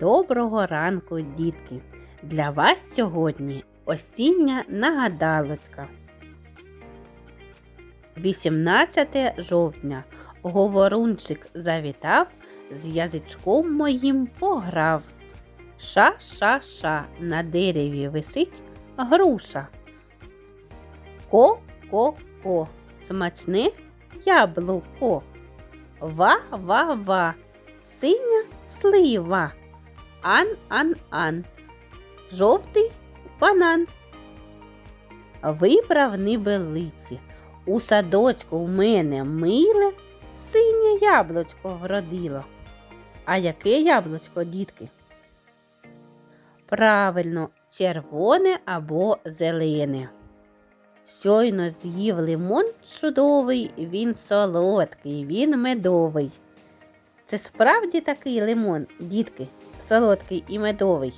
Доброго ранку, дітки! Для вас сьогодні осіння нагадалочка. 18 жовтня говорунчик завітав, з язичком моїм пограв. Ша-ша-ша на дереві висить груша. Ко-ко-ко, смачне яблуко. Ва-ва-ва, синя слива. Ан-ан-ан. Жовтий банан. Вибрав небелиці. У садочку в мене миле синє яблучко вродило. А яке яблучко, дітки? Правильно, червоне або зелене. Щойно з'їв лимон чудовий, він солодкий, він медовий. Це справді такий лимон, дітки, солодкий і медовий?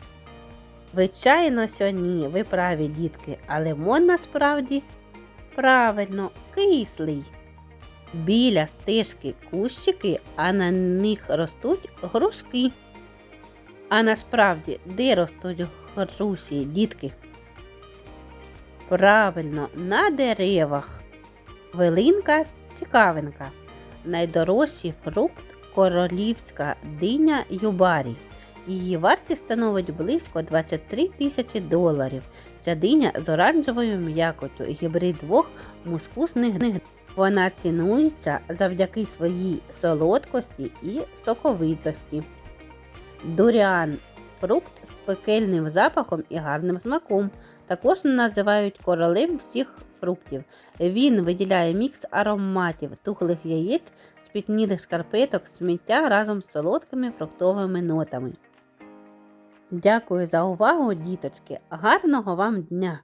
Звичайно, що ні, ви праві, дітки, а лимон насправді правильно кислий. Біля стежки кущики, а на них ростуть грушки. А насправді, де ростуть груші, дітки? Правильно, на деревах. Хвилинка цікавинка. Найдорожчий фрукт королівська диня юбарі. Її вартість становить близько 23 тисячі доларів. Ця диня з оранжевою м'якотю, гібрид двох мускусних гниг. Вона цінується завдяки своїй солодкості і соковитості. Дуріан фрукт з пекельним запахом і гарним смаком. Також називають королем всіх фруктів. Він виділяє мікс ароматів, тухлих яєць, спітнілих шкарпеток, сміття разом з солодкими фруктовими нотами. Дякую за увагу, діточки! Гарного вам дня!